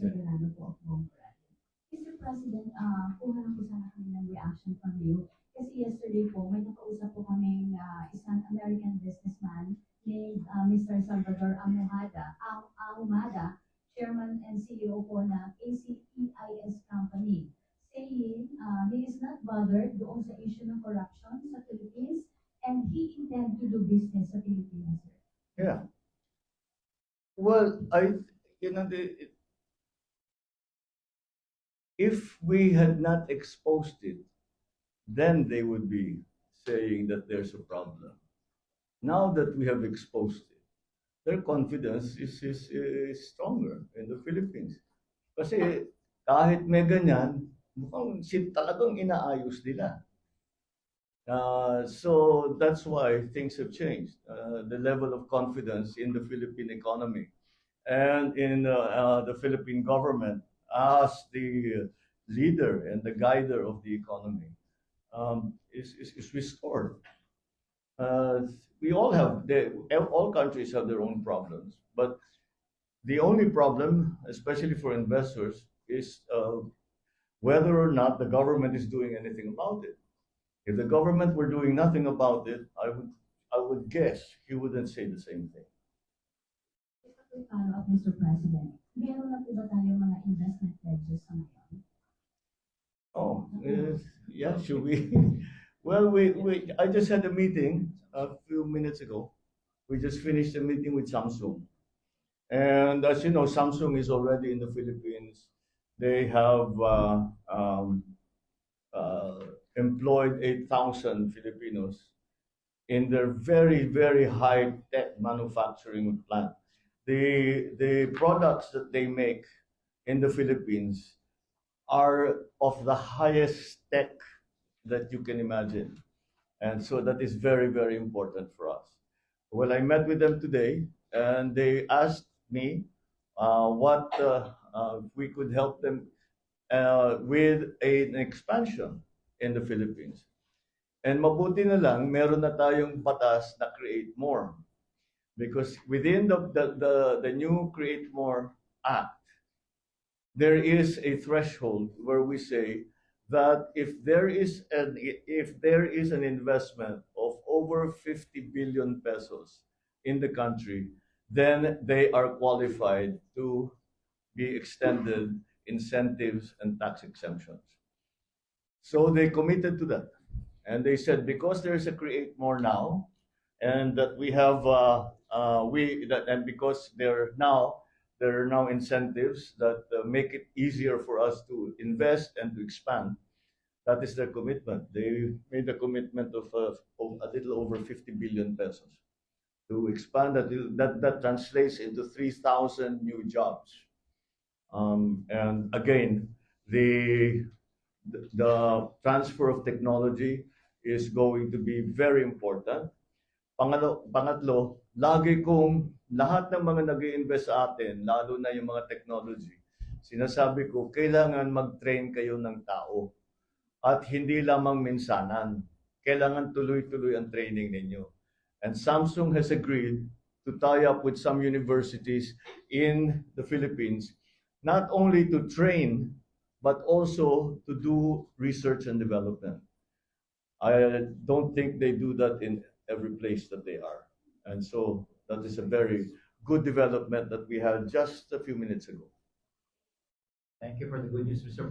Mr. Delano po of Bongora. Mr. President, ah, kuha lang po sana kami ng reaction from you. Kasi yesterday po, may nakausap po kaming ah, isang American businessman named ah, Mr. Salvador Amuhada, Am- Ahumada, Chairman and CEO po ng ACEIS Company, saying ah, he is not bothered doon sa issue ng corruption sa Philippines and he intend to do business sa Pilipinas, sir. Yeah. Well, I, you know, the, it- if we had not exposed it, then they would be saying that there's a problem. Now that we have exposed it, their confidence is, is, is stronger in the Philippines. Kasi kahit may ganyan, mukhang talagang inaayos nila. Uh, so that's why things have changed. Uh, the level of confidence in the Philippine economy and in uh, uh, the Philippine government as the leader and the guider of the economy um, is, is, is restored. Uh, we all have, the, all countries have their own problems, but the only problem, especially for investors, is uh, whether or not the government is doing anything about it. If the government were doing nothing about it, I would, I would guess he wouldn't say the same thing. Mr. President. Uh, yeah, should we? Well, we, we, I just had a meeting a few minutes ago. We just finished a meeting with Samsung. And as you know, Samsung is already in the Philippines. They have uh, um, uh, employed 8,000 Filipinos in their very, very high-tech manufacturing plant. The, the products that they make in the Philippines are of the highest tech that you can imagine. And so that is very, very important for us. Well, I met with them today and they asked me uh, what uh, uh, we could help them uh, with a- an expansion in the Philippines. And mabuti na lang, meron na tayong batas na create more. Because within the, the, the, the new Create More Act, there is a threshold where we say that if there is an if there is an investment of over 50 billion pesos in the country then they are qualified to be extended incentives and tax exemptions. So they committed to that. And they said because there's a create more now and that we have uh, uh, we that and because there now there are now incentives that uh, make it easier for us to invest and to expand. That is their commitment. They made a commitment of, uh, of a little over 50 billion pesos to expand. That that, that translates into 3,000 new jobs. Um, and again, the the transfer of technology is going to be very important. Pangalo, pangatlo, lagi kong lahat ng mga nag invest sa atin, lalo na yung mga technology, sinasabi ko, kailangan mag-train kayo ng tao. At hindi lamang minsanan. Kailangan tuloy-tuloy ang training ninyo. And Samsung has agreed to tie up with some universities in the Philippines, not only to train, but also to do research and development. I don't think they do that in every place that they are. And so that is a very good development that we had just a few minutes ago. Thank you for the good news, Mr. President.